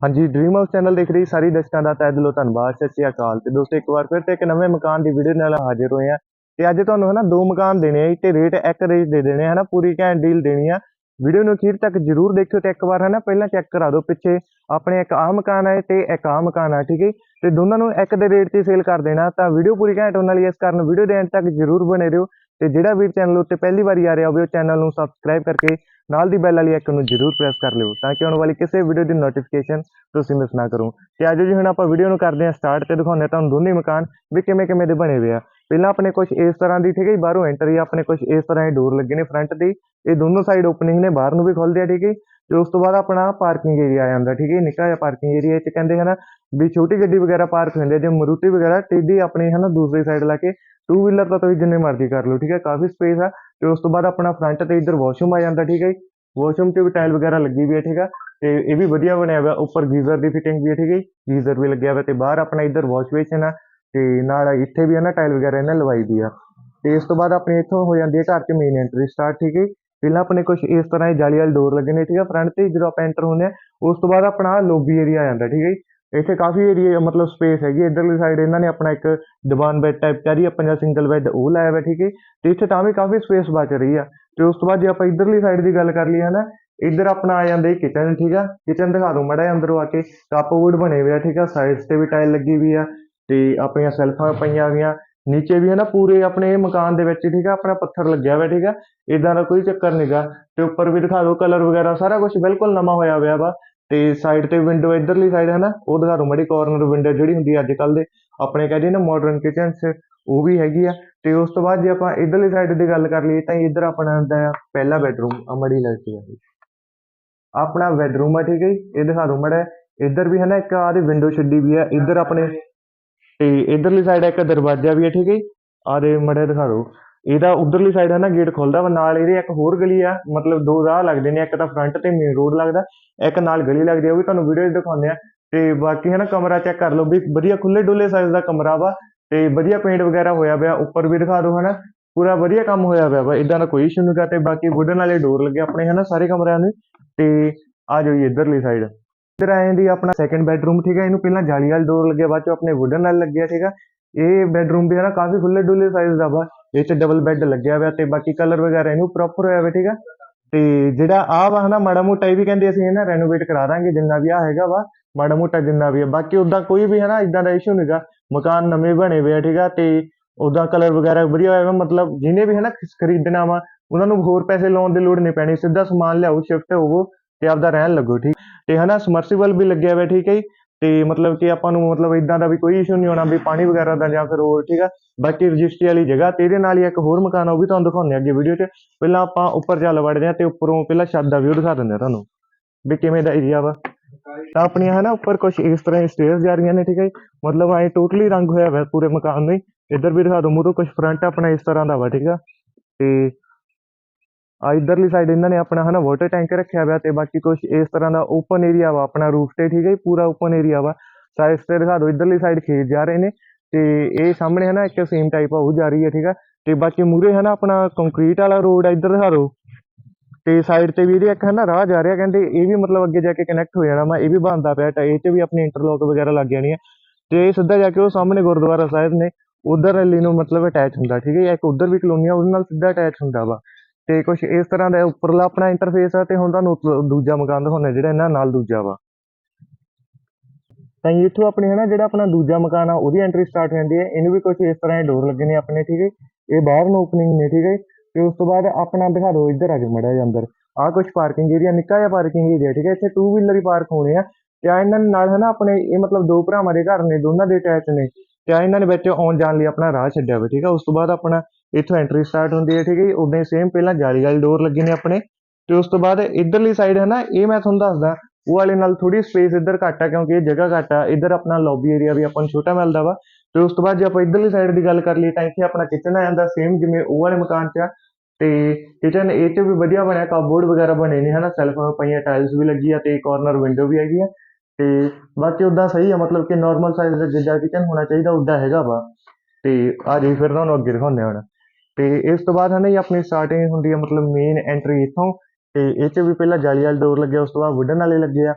ਹਾਂਜੀ dream house channel ਦੇਖ ਰਹੀ ਸਾਰੀ ਦਰਸ਼ਕਾਂ ਦਾ ਤਹਿ ਦਿਲੋਂ ਧੰਨਵਾਦ, ਸਤਿ ਸ਼੍ਰੀ ਅਕਾਲ। ਤੇ ਦੋਸਤੋ, ਇੱਕ ਵਾਰ ਫਿਰ ਤੇ ਇੱਕ ਨਵੇਂ ਮਕਾਨ ਦੀ ਵੀਡੀਓ ਨਾਲ ਹਾਜ਼ਰ ਹੋਏ ਆ ਤੇ ਅੱਜ ਤੁਹਾਨੂੰ ਹਨਾ ਦੋ ਮਕਾਨ ਦੇਣੇ ਆ ਜੀ ਤੇ ਰੇਟ ਇੱਕ ਰੇਟ ਦੇ ਦੇਣੇ ਆ, ਹਨਾ ਪੂਰੀ ਘੈਂਟ ਡੀਲ ਦੇਣੀ ਆ। ਵੀਡੀਓ ਨੂੰ ਅਖੀਰ ਤੱਕ ਜਰੂਰ ਦੇਖਿਓ ਤੇ ਇੱਕ ਵਾਰ ਹਨਾ ਪਹਿਲਾਂ ਚੈੱਕ ਕਰਾ ਦਿਓ ਪਿੱਛੇ। ਆਪਣੇ ਇੱਕ ਆਹ ਮਕਾਨ ਹੈ ਤੇ ਇੱਕ ਆਹ ਮਕਾਨ ਹੈ ਠੀਕ ਹੈ ਤੇ ਦੋਨਾਂ ਨੂੰ ਇੱਕ ਦੇ ਰੇਟ 'ਤੇ ਸੇਲ ਕਰ ਦੇਣਾ, ਤਾਂ ਵੀਡੀਓ ਪੂਰੀ ਘੈਂਟ ਹੋਣ ਵਾਲੀ ਇਸ ਕਾਰਨ ਵੀਡੀਓ ਦੇ ਐਂਡ ਤੱਕ ਜਰੂਰ ਬਣੇ ਰਹੋ। ਤੇ ਜਿਹੜਾ ਵੀਰ ਚੈਨਲ ਉੱਤੇ ਪਹਿਲੀ ਵਾਰੀ ਆ ਰਿਹਾ ਹੋਵੇ ਉਹ ਚੈਨਲ ਨੂੰ ਸਬਸਕ੍ਰਾਈਬ ਕਰਕੇ ਨਾਲ ਦੀ ਬੈਲ ਵਾਲੀ ਆਈਕਨ ਨੂੰ ਜਰੂਰ ਪ੍ਰੈਸ ਕਰ ਲਿਓ ਤਾਂ ਕਿ ਆਉਣ ਵਾਲੀ ਕਿਸੇ ਵੀਡੀਓ ਦੀ ਨੋਟੀਫਿਕੇਸ਼ਨ ਤੁਸੀਂ ਮਿਸ ਨਾ ਕਰੋ। ਤੇ ਅੱਜ ਜੀ ਹੁਣ ਆਪਾਂ ਵੀਡੀਓ ਨੂੰ ਕਰਦੇ ਹਾਂ ਸਟਾਰਟ ਤੇ ਦਿਖਾਉਂਦੇ ਹਾਂ ਤੁਹਾਨੂੰ ਦੋਨੇ ਮਕਾਨ ਵੀ ਕਿਵੇਂ ਕਿਵੇਂ ਦੇ ਬਣੇ ਹੋਏ ਆ। ਪਹਿਲਾਂ ਆਪਣੇ ਕੁਝ ਇਸ ਤਰ੍ਹਾਂ ਦੀ ਠੀਕ ਹੈ ਜੀ, ਬਾਹਰੋਂ ਐਂਟਰੀ ਆਪਣੇ ਕੁਝ ਇਸ ਤਰ੍ਹਾਂ ਦੇ ਡੋਰ ਲੱਗੇ ਨੇ ਫਰੰਟ ਤੇ ਇਹ ਦੋਨੋਂ ਸਾਈਡ ਓਪਨਿੰਗ ਨੇ ਬਾਹਰ ਨੂੰ ਵੀ ਖੁੱਲਦੇ ਆ ਠੀਕ ਹੈ ਜੀ। ਤੇ ਉਸ ਤੋਂ ਬਾਅਦ ਆਪਣਾ ਪਾਰਕਿੰਗ ਏਰੀਆ ਆ ਜਾਂਦਾ, ਠੀਕ ਹੈ ਨਿੱਕਾ ਜਿਹਾ ਪਾਰਕਿੰਗ ਏਰੀਆ ਚ ਕਹਿੰਦੇ ਹਨਾ ਵੀ ਛੋਟੀ ਗੱਡੀ ਵਗੈਰਾ ਪਾਰਕ ਹੁੰਦੀ ਹੈ, ਜੇ ਮਰੂਤੀ ਵਗੈਰਾ ਟੇਢੀ ਆਪਣੀ ਹਨਾ ਦੂਸਰੀ ਸਾਈਡ ਲਾ ਕੇ ਟੂ ਵੀਲਰ ਤਾਂ ਤੁਸੀਂ ਜਿੰਨੇ ਮਰਜ਼ੀ ਕਰ ਲਓ, ਠੀਕ ਹੈ, ਕਾਫੀ ਸਪੇਸ ਆ ਤੇ ਉਸ ਤੋਂ ਬਾਅਦ ਆਪਣਾ ਫਰੰਟ ਤੇ ਇੱਧਰ ਵਾਸ਼ਰੂਮ ਆ ਜਾਂਦਾ, ਠੀਕ ਹੈ ਜੀ ਵਾਸ਼ਰੂਮ ਤੇ ਵੀ ਟਾਈਲ ਵਗੈਰਾ ਲੱਗੀ ਵੀ ਹੈ, ਠੀਕ ਆ, ਤੇ ਇਹ ਵੀ ਵਧੀਆ ਬਣਿਆ ਹੋਇਆ, ਉੱਪਰ ਗੀਜ਼ਰ ਦੀ ਫਿਟਿੰਗ ਵੀ ਹੈ, ਠੀਕ ਹੈ ਜੀ, ਗੀਜ਼ਰ ਵੀ ਲੱਗਿਆ ਹੋਇਆ ਤੇ ਬਾਹਰ ਆਪਣਾ ਇੱਧਰ ਵਾਸ਼ ਬੇਸਿਨ ਆ ਤੇ ਨਾਲ ਇੱਥੇ ਵੀ ਹੈ ਨਾ ਟਾਈਲ ਵਗੈਰਾ ਇਹਨਾਂ ਲਵਾਈ ਦੀ ਆ ਤੇ ਇਸ ਤੋਂ ਬਾਅਦ ਆਪਣੀ ਇੱਥੋਂ ਹੋ ਜਾਂਦੀ ਹੈ ਘਰ 'ਚ ਮੇਨ ਐਂਟਰੀ ਸਟਾਰਟ ਠੀਕ ਹੈ ਜੀ। ਪਹਿਲਾਂ ਆਪਣੇ ਕੁਝ ਇਸ ਤਰ੍ਹਾਂ ਹੀ ਜਾਲੀ ਵਾਲੇ ਡੋਰ ਲੱਗੇ ਨੇ, ਠੀਕ ਹੈ ਫਰੰਟ ਤੇ ਜਦੋਂ ਆਪਾਂ ਐਂਟਰ ਹੁੰਦੇ ਆ, ਉਸ ਤੋਂ ਬਾਅਦ ਆਪਣਾ ਲੋਬੀ ਏਰੀਆ ਆ ਜਾਂਦਾ, ਠੀਕ ਹੈ ਜੀ। ਇੱਥੇ ਕਾਫੀ ਏਰੀਆ ਮਤਲਬ ਸਪੇਸ ਹੈਗੀ ਇਧਰਲੀ ਸਾਈਡ ਇਹਨਾਂ ਨੇ ਆਪਣਾ ਇੱਕ ਦੀਵਾਨ ਬੈੱਡ ਟਾਈਪ ਚਾਰੀ ਆਪਾਂ ਜਾਂ ਸਿੰਗਲ ਬੈੱਡ ਉਹ ਲਾਇਆ ਹੋਇਆ ਠੀਕ ਹੈ ਤੇ ਇੱਥੇ ਤਾਂ ਵੀ ਕਾਫੀ ਸਪੇਸ ਬਚ ਰਹੀ ਆ। ਤੇ ਉਸ ਤੋਂ ਬਾਅਦ ਜੇ ਆਪਾਂ ਇਧਰਲੀ ਸਾਈਡ ਦੀ ਗੱਲ ਕਰ ਲਈਏ, ਹਨਾ, ਇੱਧਰ ਆਪਣਾ ਆ ਜਾਂਦਾ ਕਿਚਨ ਠੀਕ ਆ। ਕਿਚਨ ਦਿਖਾ ਦੂੰ ਮੜਾ ਅੰਦਰੋਂ ਆ ਕੇ। ਕੱਪਬੋਰਡ ਬਣੇ ਹੋਏ ਆ, ਠੀਕ ਆ ਸਾਈਡਸ ਤੇ ਵੀ ਟਾਈਲ ਲੱਗੀ ਵੀ ਆ। ਤੇ ਆਪਣੀਆਂ ਸੈਲਫਾਂ ਪਈਆਂ ਹੋਈਆਂ। ਨੀਚੇ ਵੀ ਹੈ ਨਾ, ਪੂਰੇ ਆਪਣੇ ਮਕਾਨ ਦੇ ਵਿੱਚ ਠੀਕ ਆ, ਆਪਣਾ ਪੱਥਰ ਲੱਗਿਆ ਹੋਇਆ ਠੀਕ ਆ ਇਦਾਂ ਦਾ ਕੋਈ ਚੱਕਰ ਨਹੀਂਗਾ ਤੇ ਉੱਪਰ ਵੀ ਦਿਖਾ ਦਿਓ ਕਲਰ ਵਗੈਰਾ ਸਾਰਾ ਕੁਝ ਬਿਲਕੁਲ ਨਵਾਂ ਹੋਇਆ ਹੋਇਆ ਵਾ। ਤੇ ਸਾਈਡ ਤੇ ਵਿੰਡੋ ਇਧਰਲੀ ਸਾਈਡ ਹੈ ਨਾ, ਉਹ ਦਿਖਾ ਦਿਓ ਮੜੀ ਕਾਰਨਰ ਵਿੰਡੋ ਜਿਹੜੀ ਹੁੰਦੀ ਆ ਅੱਜ ਕੱਲ ਦੇ। ਆਪਣੇ ਕਹਿੰਦੇ ਨਾ ਮਾਡਰਨ ਕਿਚਨ 'ਚ ਉਹ ਵੀ ਹੈਗੀ ਆ। ਤੇ ਉਸ ਤੋਂ ਬਾਅਦ ਜੇ ਆਪਾਂ ਇਧਰਲੀ ਸਾਈਡ ਦੀ ਗੱਲ ਕਰ ਲਈਏ ਤਾਂ ਇੱਧਰ ਆਪਣਾ ਹੁੰਦਾ ਆ ਪਹਿਲਾ ਬੈਡਰੂਮ ਅਮੜੀ ਲੱਗਦੀ ਆ ਆਪਣਾ ਬੈਡਰੂਮ ਆ ਠੀਕ ਹੈ ਜੀ, ਇਹ ਦਿਖਾ ਦਿਓ ਮੜਾ ਇੱਧਰ ਵੀ ਹੈ ਨਾ, ਇੱਕ ਆਹ ਦੀ ਵਿੰਡੋ ਛੱਡੀ ਵੀ ਆ, ਇੱਧਰ ਆਪਣੇ ਤੇ ਇਧਰਲੀ ਸਾਈਡ ਇੱਕ ਦਰਵਾਜ਼ਾ ਵੀ ਹੈ ਠੀਕ ਹੈ ਜੀ? ਆਹ ਦੇ ਮੜੇ ਦਿਖਾ ਦਿਓ। ਇਹਦਾ ਉਧਰਲੀ ਸਾਈਡ ਹੈ ਨਾ ਗੇਟ ਖੁੱਲਦਾ ਵਾ, ਨਾਲ ਇਹਦੇ ਇੱਕ ਹੋਰ ਗਲੀ ਆ, ਮਤਲਬ ਦੋ ਰਾਹ ਲੱਗਦੇ ਨੇ, ਇੱਕ ਤਾਂ ਫਰੰਟ ਤੇ ਮੇਨ ਰੋਡ ਲੱਗਦਾ, ਇੱਕ ਨਾਲ ਗਲੀ ਲੱਗਦੀ ਆ, ਉਹ ਵੀ ਤੁਹਾਨੂੰ ਵੀਡੀਓ ਦਿਖਾਉਂਦੇ ਆ। ਤੇ ਬਾਕੀ ਹੈ ਨਾ, ਕਮਰਾ ਚੈੱਕ ਕਰ ਲਓ ਵੀ ਵਧੀਆ ਖੁੱਲੇ ਡੁੱਲੇ ਸਾਈਜ਼ ਦਾ ਕਮਰਾ ਵਾ, ਤੇ ਵਧੀਆ ਪੇਂਟ ਵਗੈਰਾ ਹੋਇਆ ਪਿਆ, ਉੱਪਰ ਵੀ ਦਿਖਾ ਦਿਓ, ਹਨਾ। ਪੂਰਾ ਵਧੀਆ ਕੰਮ ਹੋਇਆ ਪਿਆ ਵਾ ਇਦਾਂ ਦਾ ਕੋਈ ਇਸ਼ੂ ਨਹੀਂਗਾ ਤੇ ਬਾਕੀ ਵੁਡਨ ਵਾਲੇ ਡੋਰ ਲੱਗੇ ਆਪਣੇ, ਹਨਾ, ਸਾਰੇ ਕਮਰਿਆਂ ਦੇ। ਤੇ ਆ ਜਾਓ ਜੀ, ਇਧਰਲੀ ਸਾਈਡ ਇੱਧਰ ਆ ਜਾਂਦੀ ਆਪਣਾ ਸੈਕੰਡ ਬੈਡਰੂਮ ਠੀਕ ਹੈ, ਇਹਨੂੰ ਪਹਿਲਾਂ ਜਾਲੀ ਵਾਲੇ ਡੋਰ ਲੱਗੇ, ਬਾਅਦ ਚ ਆਪਣੇ ਵੁਡਨ ਨਾਲ ਲੱਗਿਆ ਠੀਕ ਆ ਇਹ ਬੈਡਰੂਮ ਵੀ ਹੈ ਨਾ, ਕਾਫੀ ਖੁੱਲੇ ਡੁੱਲੇ ਸਾਈਜ਼ ਦਾ ਵਾ। ਇਹ 'ਚ ਡਬਲ ਬੈੱਡ ਲੱਗਿਆ ਹੋਇਆ ਤੇ ਬਾਕੀ ਕਲਰ ਵਗੈਰਾ ਇਹਨੂੰ ਪ੍ਰੋਪਰ ਹੋਇਆ ਹੋਇਆ ਠੀਕ ਆ। ਤੇ ਜਿਹੜਾ ਆ ਵਾ ਹਨਾ, ਮਾੜਾ ਮੋਟਾ ਇਹ ਵੀ ਕਹਿੰਦੇ ਅਸੀਂ ਇਹ ਰੈਨੋਵੇਟ ਕਰਾ ਦਾਂਗੇ, ਜਿੰਨਾ ਵੀ ਆ ਹੈਗਾ ਵਾ, ਮਾੜਾ ਮੋਟਾ ਜਿੰਨਾ ਵੀ ਆ। ਬਾਕੀ ਉਦਾਂ ਕੋਈ ਵੀ ਹਨਾ ਇਦਾਂ ਦਾ ਇਸ਼ੂ ਨਹੀਂਗਾ ਮਕਾਨ ਨਵੇਂ ਬਣੇ ਹੋਏ ਆ, ਠੀਕ ਆ, ਤੇ ਉਦਾਂ ਕਲਰ ਵਗੈਰਾ ਵਧੀਆ ਹੋਇਆ ਵਾ, ਮਤਲਬ ਜਿਹਨੇ ਵੀ ਹਨਾ ਖਰੀਦਣਾ ਵਾ, ਉਹਨਾਂ ਨੂੰ ਹੋਰ ਪੈਸੇ ਲਾਉਣ ਦੀ ਲੋੜ ਨਹੀਂ ਪੈਣੀ, ਸਿੱਧਾ ਸਮਾਨ ਲਿਆਓ ਸ਼ਿਫਟ ਹੋਵੋ ਤੇ ਆਪਦਾ ਰਹਿਣ ਲੱਗੋ, ਠੀਕ ਤੇ ਹਨਾ ਸਮਰਸੀਬਲ ਵੀ ਲੱਗਿਆ ਹੋਇਆ, ਠੀਕ ਹੈ ਜੀ? ਤੇ ਮਤਲਬ ਕਿ ਆਪਾਂ ਨੂੰ ਮਤਲਬ ਇਦਾਂ ਦਾ ਵੀ ਕੋਈ ਇਸ਼ੂ ਨਹੀਂ ਹੋਣਾ ਵੀ ਪਾਣੀ ਵਗੈਰਾ ਦਾ ਜਾਂ ਫਿਰ ਹੋਰ, ਠੀਕ ਆ? ਬਾਕੀ ਰਜਿਸਟਰੀ ਵਾਲੀ ਜਗ੍ਹਾ ਤੇ ਇਹਦੇ ਨਾਲ ਹੀ ਇੱਕ ਹੋਰ ਮਕਾਨ ਆ, ਉਹ ਵੀ ਤੁਹਾਨੂੰ ਦਿਖਾਉਂਦੇ ਆ ਅੱਗੇ ਵੀਡੀਓ 'ਚ। ਪਹਿਲਾਂ ਆਪਾਂ ਉੱਪਰ ਚੱਲ ਵੜਦੇ ਆ ਤੇ ਉੱਪਰੋਂ ਪਹਿਲਾਂ ਛੱਤ ਦਾ ਵਿਊ ਦਿਖਾ ਦਿੰਦੇ ਆ ਤੁਹਾਨੂੰ ਵੀ ਕਿਵੇਂ ਦਾ ਏਰੀਆ ਵਾ। ਤਾਂ ਆਪਣੀਆਂ ਹਨਾ ਉੱਪਰ ਕੁਝ ਇਸ ਤਰ੍ਹਾਂ ਸਟੇਅਰਸ ਜਾ ਰਹੀਆਂ ਨੇ, ਠੀਕ ਹੈ ਜੀ? ਮਤਲਬ ਐ ਟੋਟਲੀ ਰੰਗ ਹੋਇਆ ਹੋਇਆ ਪੂਰੇ ਮਕਾਨ ਨੂੰ ਇੱਧਰ ਵੀ ਦਿਖਾ ਦਿਓ ਮੂਹਰੋਂ ਕੁਝ ਫਰੰਟ ਆਪਣਾ ਇਸ ਤਰ੍ਹਾਂ ਦਾ ਵਾ, ਠੀਕ ਆ? ਤੇ ਇਧਰਲੀ ਸਾਈਡ ਇਹਨਾਂ ਨੇ ਆਪਣਾ ਹਨਾ ਵਾਟਰ ਟੈਂਕ ਰੱਖਿਆ ਹੋਇਆ ਤੇ ਬਾਕੀ ਕੁਝ ਇਸ ਤਰ੍ਹਾਂ ਦਾ ਓਪਨ ਏਰੀਆ ਵਾ ਆਪਣਾ ਰੂਫ ਤੇ ਠੀਕ ਹੈ ਜੀ, ਪੂਰਾ ਓਪਨ ਏਰੀਆ ਵਾ। ਸਾਈਡ ਤੇ ਦਿਖਾ ਦਿਓ ਇਧਰਲੀ ਸਾਈਡ ਖੇਤ ਜਾ ਰਹੇ ਨੇ ਤੇ ਇਹ ਸਾਹਮਣੇ ਹੈ ਨਾ ਇੱਕ ਸੇਮ ਟਾਈਪ ਆ ਉਹ ਜਾ ਰਹੀ ਹੈ ਠੀਕ ਹੈ ਤੇ ਬਾਕੀ ਮੂਰੇ ਹਨਾ ਆਪਣਾ ਕੰਕਰੀਟ ਵਾਲਾ ਰੋਡ ਆ ਇੱਧਰ ਦਿਖਾ ਦਿਓ। ਤੇ ਸਾਈਡ ਤੇ ਵੀ ਇਹਦੇ ਇੱਕ ਹੈ ਰਾਹ ਜਾ ਰਿਹਾ ਕਹਿੰਦੇ ਇਹ ਵੀ ਮਤਲਬ ਅੱਗੇ ਜਾ ਕੇ ਕਨੈਕਟ ਹੋ ਜਾਣਾ ਵਾ ਇਹ ਵੀ ਬਣਦਾ ਪਿਆ ਤਾਂ ਇਹ 'ਚ ਵੀ ਆਪਣੇ ਇੰਟਰਲੋਕ ਵਗੈਰਾ ਲੱਗ ਜਾਣੀ ਹੈ ਤੇ ਸਿੱਧਾ ਜਾ ਕੇ ਉਹ ਸਾਹਮਣੇ ਗੁਰਦੁਆਰਾ ਸਾਹਿਬ ਨੇ ਉਧਰ ਵਾਲੀ ਨੂੰ ਮਤਲਬ ਅਟੈਚ ਹੁੰਦਾ ਠੀਕ ਹੈ ਇੱਕ ਉਧਰ ਵੀ ਕਲੋਨੀ ਆ ਉਹਦੇ ਨਾਲ ਸਿੱਧਾ ਅਟੈਚ ਹੁੰਦਾ ਵਾ। ਤੇ ਕੁਝ ਇਸ ਤਰ੍ਹਾਂ ਦਾ ਉੱਪਰਲਾ ਆਪਣਾ ਇੰਟਰਫੇਸ ਆ ਤੇ ਹੁਣ ਤੁਹਾਨੂੰ ਦੂਜਾ ਮਕਾਨ ਦਿਖਾਉਣਾ ਜਿਹੜਾ ਇਹਨਾਂ ਨਾਲ ਦੂਜਾ ਵਾ। ਤਾਂ ਇੱਥੋਂ ਆਪਣੀ ਹੈ ਨਾ ਜਿਹੜਾ ਆਪਣਾ ਦੂਜਾ ਮਕਾਨ ਆ, ਉਹਦੀ ਐਂਟਰੀ ਸਟਾਰਟ ਹੋ ਹੈ। ਇਹਨੂੰ ਵੀ ਕੁਝ ਇਸ ਤਰ੍ਹਾਂ ਦੇ ਡੋਰ ਲੱਗੇ ਨੇ ਆਪਣੇ, ਠੀਕ ਹੈ ਇਹ ਬਾਹਰ ਨੂੰ ਓਪਨਿੰਗ ਨੇ, ਠੀਕ ਹੈ ਤੇ ਉਸ ਤੋਂ ਬਾਅਦ ਆਪਣਾ ਦਿਖਾ ਦਿਓ, ਇੱਧਰ ਆ ਕੇ ਮੜਾ ਜਿਹਾ ਅੰਦਰ। ਆਹ ਕੁਝ ਪਾਰਕਿੰਗ ਏਰੀਆ ਨਿੱਕਾ ਜਿਹਾ ਪਾਰਕਿੰਗ ਏਰੀਆ ਠੀਕ ਹੈ ਇੱਥੇ ਟੂ ਵੀਲਰ ਹੀ ਪਾਰਕ ਹੋਣੇ ਆ। ਤੇ ਇਹਨਾਂ ਨਾਲ ਹੈ ਨਾ ਆਪਣੇ ਇਹ ਮਤਲਬ ਦੋ ਭਰਾਵਾਂ ਦੇ ਘਰ ਨੇ, ਦੋਨਾਂ ਦੇ ਅਟੈਚ ਨੇ। ਤੇ ਇਹਨਾਂ ਨੇ ਵਿੱਚ ਆਉਣ ਜਾਣ ਲਈ ਆਪਣਾ ਰਾਹ ਛੱਡਿਆ ਹੋਇਆ ਠੀਕ ਹੈ ਉਸ ਤੋਂ ਬਾਅਦ ਆਪਣਾ ਇੱਥੋਂ ਐਂਟਰੀ ਸਟਾਰਟ ਹੁੰਦੀ ਹੈ, ਠੀਕ ਹੈ ਉਦਾਂ ਹੀ ਸੇਮ ਪਹਿਲਾਂ ਜਾਲੀ ਵਾਲੀ ਡੋਰ ਲੱਗੇ ਨੇ ਆਪਣੇ ਤੇ ਉਸ ਤੋਂ ਬਾਅਦ ਇੱਧਰਲੀ ਸਾਈਡ ਹੈ ਨਾ, ਇਹ ਮੈਂ ਤੁਹਾਨੂੰ ਦੱਸਦਾ, ਉਹ ਵਾਲੇ ਨਾਲ ਥੋੜੀ ਸਪੇਸ ਇੱਧਰ ਘੱਟ ਆ ਕਿਉਂਕਿ ਇਹ ਜਗ੍ਹਾ ਘੱਟ ਆ, ਇੱਧਰ ਆਪਣਾ ਲੌਬੀ ਏਰੀਆ ਵੀ ਆਪਾਂ ਨੂੰ ਛੋਟਾ ਮਿਲਦਾ ਵਾ ਤੇ ਉਸ ਤੋਂ ਬਾਅਦ ਜੇ ਆਪਾਂ ਇੱਧਰਲੀ ਸਾਈਡ ਦੀ ਗੱਲ ਕਰ ਲਈਏ ਤਾਂ ਇੱਥੇ ਆਪਣਾ ਕਿਚਨ ਆ ਜਾਂਦਾ ਸੇਮ ਜਿਵੇਂ ਉਹ ਵਾਲੇ ਮਕਾਨ 'ਚ ਆ ਤੇ ਕਿਚਨ ਇਹ 'ਚ ਵੀ ਵਧੀਆ ਬਣਿਆ ਕਪਬੋਰਡ ਵਗੈਰਾ ਬਣੇ ਨੇ, ਹਨਾ? ਸੈਲਫਾਂ ਪਈਆਂ ਟਾਈਲਸ ਵੀ ਲੱਗੀ ਆ ਤੇ ਕਾਰਨਰ ਵਿੰਡੋ ਵੀ ਹੈਗੀ ਆ। ਤੇ ਬਾਕੀ ਉਦਾਂ ਸਹੀ ਆ, ਮਤਲਬ ਕਿ ਨਾਰਮਲ ਸਾਈਜ਼ ਦਾ ਜਿੱਦਾਂ ਕਿਚਨ ਹੋਣਾ ਚਾਹੀਦਾ ਉਦਾਂ ਹੈਗਾ ਵਾ। ਤੇ ਆ ਜੀ ਫਿਰ ਤੁਹਾਨੂੰ ਅੱਗੇ ਦਿਖਾਉਂਦੇ ਹਾਂ ਹੁਣ। ਤੇ ਇਸ ਤੋਂ ਬਾਅਦ ਹੈ ਨਾ ਜੀ ਆਪਣੀ ਸਟਾਰਟਿੰਗ ਹੁੰਦੀ ਹੈ ਮਤਲਬ ਮੇਨ ਐਂਟਰੀ ਇੱਥੋਂ। ਤੇ ਇਹ 'ਚ ਵੀ ਪਹਿਲਾਂ ਜਾਲੀ ਵਾਲੇ ਡੋਰ ਲੱਗਿਆ, ਉਸ ਤੋਂ ਬਾਅਦ ਵੁਡਨ ਵਾਲੇ ਲੱਗੇ ਆ।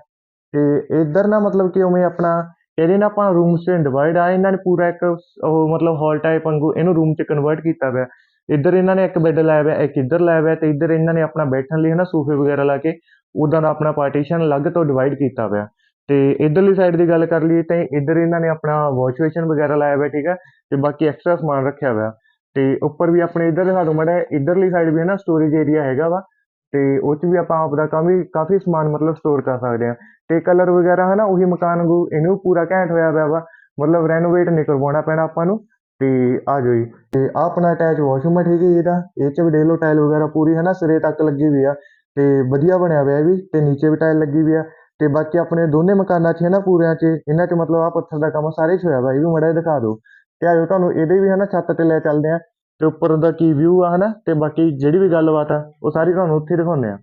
ਤੇ ਇੱਧਰ ਨਾ ਮਤਲਬ ਕਿ ਉਵੇਂ ਆਪਣਾ, ਇਹਦੇ ਨਾ ਆਪਾਂ ਰੂਮਸ 'ਚ ਡਿਵਾਈਡ ਆ, ਇਹਨਾਂ ਨੇ ਪੂਰਾ ਇੱਕ ਉਹ ਮਤਲਬ ਹਾਲ ਟਾਈਪ ਵਾਂਗੂ ਇਹਨੂੰ ਰੂਮ 'ਚ ਕਨਵਰਟ ਕੀਤਾ ਹੋਇਆ। ਇੱਧਰ ਇਹਨਾਂ ਨੇ ਇੱਕ ਬੈੱਡ ਲਾਇਆ ਹੋਇਆ, ਇੱਕ ਇੱਧਰ ਲਾਇਆ ਹੋਇਆ ਤੇ ਇੱਧਰ ਇਹਨਾਂ ਨੇ ਆਪਣਾ ਬੈਠਣ ਲਈ ਹਨਾ ਸੋਫੇ ਵਗੈਰਾ ਲਾ ਕੇ ਉਦਾਂ ਦਾ ਆਪਣਾ ਪਾਰਟੀਸ਼ਨ ਅਲੱਗ ਤੋਂ ਡਿਵਾਈਡ ਕੀਤਾ ਹੋਇਆ। ਤੇ ਇਧਰਲੀ ਸਾਈਡ ਦੀ ਗੱਲ ਕਰ ਲਈਏ ਤਾਂ ਇੱਧਰ ਇਹਨਾਂ ਨੇ ਆਪਣਾ ਵਾਸ਼ ਬੇਸਿਨ ਵਗੈਰਾ ਲਾਇਆ ਹੋਇਆ ਠੀਕ ਹੈ ਤੇ ਬਾਕੀ ਐਕਸਟਰਾ ਸਮਾਨ ਰੱਖਿਆ ਹੋਇਆ। ਤੇ ਉੱਪਰ ਵੀ ਆਪਣੇ ਇੱਧਰ ਸਾਨੂੰ ਦਓ ਮੜਾ ਇੱਧਰਲੀ ਸਾਈਡ ਵੀ ਹੈ ਨਾ ਸਟੋਰੇਜ ਏਰੀਆ ਹੈਗਾ ਵਾ। ਤੇ ਉਹ 'ਚ ਵੀ ਆਪਾਂ ਆਪਦਾ ਕਾਫੀ ਕਾਫੀ ਸਮਾਨ ਮਤਲਬ ਸਟੋਰ ਕਰ ਸਕਦੇ ਹਾਂ। ਤੇ ਕਲਰ ਵਗੈਰਾ ਹੈ ਨਾ ਉਹੀ ਮਕਾਨ ਵਾਂਗੂ ਇਹਨੂੰ ਪੂਰਾ ਘੈਂਟ ਹੋਇਆ ਪਿਆ ਵਾ। ਮਤਲਬ ਰੈਨੋਵੇਟ ਨਹੀਂ ਕਰਵਾਉਣਾ ਪੈਣਾ ਆਪਾਂ ਨੂੰ। ਤੇ ਆ ਜਾਓ ਜੀ। ਤੇ ਆਹ ਆਪਣਾ ਅਟੈਚ ਵਾਸ਼ਰੂਮ ਹੈ ਠੀਕ ਹੈ ਜੀ ਇਹਦਾ। ਇਹ 'ਚ ਵੀ ਦੇਖ ਲਓ ਟਾਇਲ ਵਗੈਰਾ ਪੂਰੀ ਹੈ ਨਾ ਸਿਰੇ ਤੱਕ ਲੱਗੀ ਹੋਈ ਆ। ਤੇ ਵਧੀਆ ਬਣਿਆ ਹੋਇਆ ਇਹ ਵੀ ਤੇ ਨੀਚੇ ਵੀ ਟਾਇਲ ਲੱਗੀ ਹੋਈ ਆ। ਤੇ ਬਾਕੀ ਆਪਣੇ ਦੋਨੇ ਮਕਾਨਾਂ 'ਚ ਹੈ ਨਾ ਪੂਰਿਆਂ 'ਚ, ਇਹਨਾਂ 'ਚ ਮਤਲਬ ਆ ਪੱਥਰ ਦਾ ਕੰਮ ਸਾਰੇ 'ਚ ਹੋਇਆ ਵਾ ਇਹ ਵੀ ਮੜਾ ਦਿਖਾ ਦਿਓ। ਤੇ ਆਇਓ ਤੁਹਾਨੂੰ ਇਹਦੇ ਵੀ ਹੈ ਨਾ ਛੱਤ ਤੇ ਲੈ ਚੱਲਦੇ ਆ ਤੇ ਉੱਪਰ ਦਾ ਕੀ ਵਿਊ ਆ ਹਨਾ ਤੇ ਬਾਕੀ ਜਿਹੜੀ ਵੀ ਗੱਲਬਾਤ ਆ, ਉਹ ਸਾਰੀ ਤੁਹਾਨੂੰ ਉੱਥੇ ਦਿਖਾਉਂਦੇ ਆ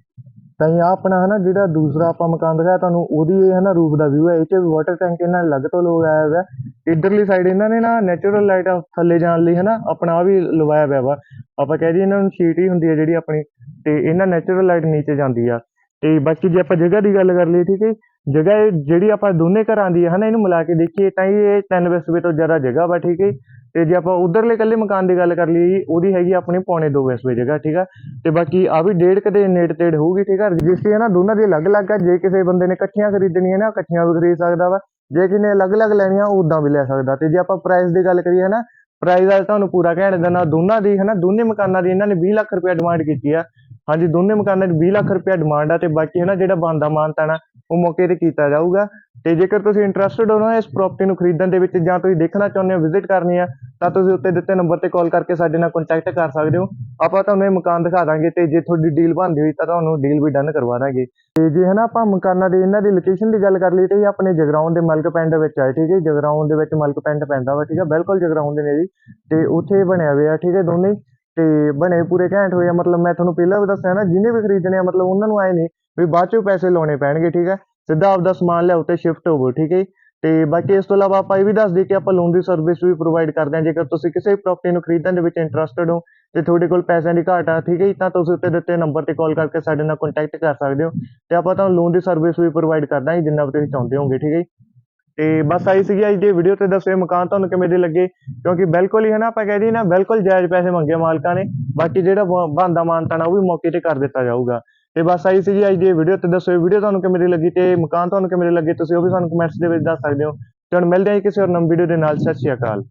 ਤਾਂ ਇਹ ਆ ਆਪਣਾ ਹਨਾ ਜਿਹੜਾ ਦੂਸਰਾ ਆਪਾਂ ਮਕਾਨ ਦਿਖਾਇਆ ਤੁਹਾਨੂੰ, ਉਹਦੀ ਇਹ ਹਨਾ ਰੂਪ ਦਾ ਵਿਊ ਹੈ, ਇਹ 'ਚ ਵਾਟਰ ਟੈਂਕ ਇਹਨਾਂ ਅਲੱਗ ਤੋਂ ਲਗਾਇਆ ਹੋਇਆ ਇਧਰਲੀ ਸਾਈਡ ਇਹਨਾਂ ਨੇ ਨਾ ਨੈਚੁਰਲ ਲਾਈਟ ਥੱਲੇ ਜਾਣ ਲਈ ਹਨਾ ਆਪਣਾ ਆਹ ਵੀ ਲਵਾਇਆ ਹੋਇਆ ਵਾ। ਆਪਾਂ ਕਹਿ ਦਈਏ ਇਹਨਾਂ ਨੂੰ ਸ਼ੀਟ ਹੀ ਹੁੰਦੀ ਹੈ ਜਿਹੜੀ ਆਪਣੀ, ਤੇ ਇਹਨਾਂ ਨੈਚੁਰਲ ਲਾਈਟ ਨੀਚੇ ਜਾਂਦੀ ਆ। ਤੇ ਬਾਕੀ ਜੇ ਆਪਾਂ ਜਗ੍ਹਾ ਦੀ ਗੱਲ ਕਰ ਲਈਏ ਠੀਕ ਹੈ ਜਗ੍ਹਾ ਇਹ ਜਿਹੜੀ ਆਪਾਂ ਦੋਨੇ ਘਰਾਂ ਦੀ ਹੈ ਨਾ ਇਹਨੂੰ ਮਿਲਾ ਕੇ ਦੇਖੀਏ ਤਾਂ ਇਹ 3 ਵਿਸਵੇ ਤੋਂ ਜ਼ਿਆਦਾ ਜਗ੍ਹਾ ਵਾ ਠੀਕ ਹੈ ਤੇ ਜੇ ਆਪਾਂ ਉਧਰਲੇ ਇਕੱਲੇ ਮਕਾਨ ਦੀ ਗੱਲ ਕਰ ਲਈਏ ਜੀ, ਉਹਦੀ ਹੈਗੀ ਆਪਣੀ ਪੌਣੇ 2 ਵਿਸਵੇ ਜਗ੍ਹਾ ਠੀਕ ਆ। ਤੇ ਬਾਕੀ ਆ ਵੀ ਡੇਢ ਕਦੇ ਨੇੜ ਤੇੜ ਹੋਊਗੀ ਠੀਕ ਆ। ਰਜਿਸਟਰੀ ਹੈ ਨਾ ਦੋਨਾਂ ਦੀ ਅਲੱਗ-ਅਲੱਗ ਆ ਜੇ ਕਿਸੇ ਬੰਦੇ ਨੇ ਇਕੱਠੀਆਂ ਖਰੀਦਣੀਆਂ ਨਾ ਇਕੱਠੀਆਂ ਵੀ ਖਰੀਦ ਸਕਦਾ ਵਾ। ਜੇ ਕਿਸੇ ਅਲੱਗ-ਅਲੱਗ ਲੈਣੀਆਂ ਉਹ ਉਦਾਂ ਵੀ ਲੈ ਸਕਦਾ। ਤੇ ਜੇ ਆਪਾਂ ਪ੍ਰਾਈਸ ਦੀ ਗੱਲ ਕਰੀਏ ਨਾ ਪ੍ਰਾਈਸ ਅੱਜ ਤੁਹਾਨੂੰ ਪੂਰਾ ਕਹਿਣ ਦੇਣਾ ਦੋਨਾਂ ਦੀ ਹੈ ਨਾ ਦੋਨੇ ਮਕਾਨਾਂ ਦੀ ਇਹਨਾਂ ਨੇ 20 ਲੱਖ ਰੁਪਏ ਡਿਮਾਂਡ ਕੀਤੀ ਆ। ਹਾਂਜੀ, ਦੋਨੇ ਮਕਾਨਾਂ ਦੀ 20 ਲੱਖ ਰੁਪਏ ਡਿਮਾਂਡ ਆ ਤੇ ਬਾਕੀ ਹੈ ਨਾ ਜਿਹੜਾ ਬਣਦਾ ਮਾਨਤਾਣਾ ਉਹ ਮੌਕੇ ਤੇ ਕੀਤਾ ਜਾਊਗਾ। ਤੇ ਜੇਕਰ ਤੁਸੀਂ ਇੰਟਰਸਟਿਡ ਹੋ ਨਾ ਇਸ ਪ੍ਰਾਪਰਟੀ ਨੂੰ ਖਰੀਦਣ ਦੇ ਵਿੱਚ ਜਾਂ ਤੁਸੀਂ ਦੇਖਣਾ ਚਾਹੁੰਦੇ ਹੋ ਵਿਜ਼ਿਟ ਕਰਨੀ ਆ, ਤਾਂ ਤੁਸੀਂ ਉੱਤੇ ਦਿੱਤੇ ਨੰਬਰ ਤੇ ਕਾਲ ਕਰਕੇ ਸਾਡੇ ਨਾਲ ਕੰਟੈਕਟ ਕਰ ਸਕਦੇ ਹੋ। ਆਪਾਂ ਤੁਹਾਨੂੰ ਇਹ ਮਕਾਨ ਦਿਖਾ ਦਾਂਗੇ ਤੇ ਜੇ ਤੁਹਾਡੀ ਡੀਲ ਬਣਦੀ ਹੋਈ ਤਾਂ ਤੁਹਾਨੂੰ ਡੀਲ ਵੀ ਡਨ ਕਰਵਾ ਦਾਂਗੇ। ਤੇ ਜੇ ਹੈ ਨਾ ਆਪਾਂ ਮਕਾਨਾਂ ਦੇ, ਇਹਨਾਂ ਦੀ ਲੋਕੇਸ਼ਨ ਦੀ ਗੱਲ ਕਰ ਲਈ ਤੇ ਇਹ ਆਪਣੇ ਜਗਰਾਉਂ ਦੇ ਮਲਕ ਪਿੰਡ ਵਿੱਚ ਆਏ ਠੀਕ ਹੈ ਜਗਰਾਉਂ ਦੇ ਵਿੱਚ ਮਲਕ ਪਿੰਡ ਪੈਂਦਾ ਵਾ, ਠੀਕ ਹੈ? ਬਿਲਕੁਲ ਜਗਰਾਉਂ ਦੇ ਨੇ ਜੀ ਤੇ ਉੱਥੇ ਬਣਿਆ ਹੋਇਆ, ਠੀਕ ਹੈ? ਦੋਨੇ ਹੀ। ਤੇ ਬਣੇ ਪੂਰੇ ਘੈਂਟ ਹੋਏ ਆ। ਮਤਲਬ ਮੈਂ ਤੁਹਾਨੂੰ ਪਹਿਲਾਂ ਵੀ ਦੱਸਿਆ ਨਾ ਜਿਹਨੇ ਵੀ ਖਰੀਦਣੇ ਆ ਮਤਲਬ ਉਹਨਾਂ ਨੂੰ ਆਏ ਨਹੀਂ ਵੀ ਬਾਅਦ ਚੋਂ ਪੈਸੇ ਲਾਉਣੇ ਪੈਣਗੇ ਠੀਕ ਹੈ ਸਿੱਧਾ ਆਪਦਾ ਸਮਾਨ ਲਿਆਓ ਤੇ ਸ਼ਿਫਟ ਹੋਵੋ ਠੀਕ ਹੈ ਜੀ। ਤੇ ਬਾਕੀ ਇਸ ਤੋਂ ਇਲਾਵਾ ਆਪਾਂ ਇਹ ਵੀ ਦੱਸ ਦਈਏ ਕਿ ਆਪਾਂ ਲੋਨ ਦੀ ਸਰਵਿਸ ਵੀ ਪ੍ਰੋਵਾਈਡ ਕਰਦੇ ਹਾਂ ਜੇਕਰ ਤੁਸੀਂ ਕਿਸੇ ਵੀ ਪ੍ਰਾਪਰਟੀ ਨੂੰ ਖਰੀਦਣ ਦੇ ਵਿੱਚ ਇੰਟਰਸਟਿਡ ਹੋ ਤੇ ਤੁਹਾਡੇ ਕੋਲ ਪੈਸਿਆਂ ਦੀ ਘਾਟ ਆ ਠੀਕ ਹੈ ਜੀ, ਤਾਂ ਤੁਸੀਂ ਉੱਤੇ ਦਿੱਤੇ ਨੰਬਰ ਤੇ ਕਾਲ ਕਰਕੇ ਸਾਡੇ ਨਾਲ ਕੰਟੈਕਟ ਕਰ ਸਕਦੇ ਹੋ। ਤੇ ਆਪਾਂ ਤੁਹਾਨੂੰ ਲੋਨ ਦੀ ਸਰਵਿਸ ਵੀ ਪ੍ਰੋਵਾਈਡ ਕਰਦਾ ਹਾਂ ਜਿੰਨਾ ਵੀ ਤੁਸੀਂ ਚਾਹੁੰਦੇ ਹੋਗੇ ਠੀਕ ਹੈ ਜੀ। ਤੇ ਬਸ ਆਈ ਸੀਗੀ ਅੱਜ ਦੀ ਵੀਡੀਓ ਤੇ ਦੱਸੋ ਇਹ ਮਕਾਨ ਤੁਹਾਨੂੰ ਕਿਵੇਂ ਦੇ ਲੱਗੇ? ਕਿਉਂਕਿ ਬਿਲਕੁਲ ਹੀ ਹੈ ਨਾ ਆਪਾਂ ਕਹਿ ਦਈਏ ਨਾ, ਬਿਲਕੁਲ ਜਾਇਜ਼ ਪੈਸੇ ਮੰਗੇ ਮਾਲਕਾਂ ਨੇ। ਬਾਕੀ ਜਿਹੜਾ ਬੰਦਾ ਮਾਨਤਾਣਾ ਉਹ ਵੀ ਮੌਕੇ ਤੇ ਕਰ ਦਿੱਤਾ ਜਾਊਗਾ। ਤੇ ਬਸ ਆਈ ਸੀਗੀ ਅੱਜ ਦੀ ਵੀਡੀਓ ਤੇ ਦੱਸੋ ਇਹ ਵੀਡੀਓ ਤੁਹਾਨੂੰ ਕਿਵੇਂ ਦੀ ਲੱਗੀ ਤੇ ਮਕਾਨ ਤੁਹਾਨੂੰ ਕਿਵੇਂ ਦੇ ਲੱਗੇ ਤੁਸੀਂ ਉਹ ਵੀ ਸਾਨੂੰ ਕਮੈਂਟਸ ਦੇ ਵਿੱਚ ਦੱਸ ਸਕਦੇ ਹੋ। ਤੇ ਹੁਣ ਮਿਲਦੇ ਹਾਂ ਕਿਸੇ ਹੋਰ ਨਵੀਂ ਵੀਡੀਓ ਦੇ ਨਾਲ। ਸਤਿ ਸ਼੍ਰੀ ਅਕਾਲ।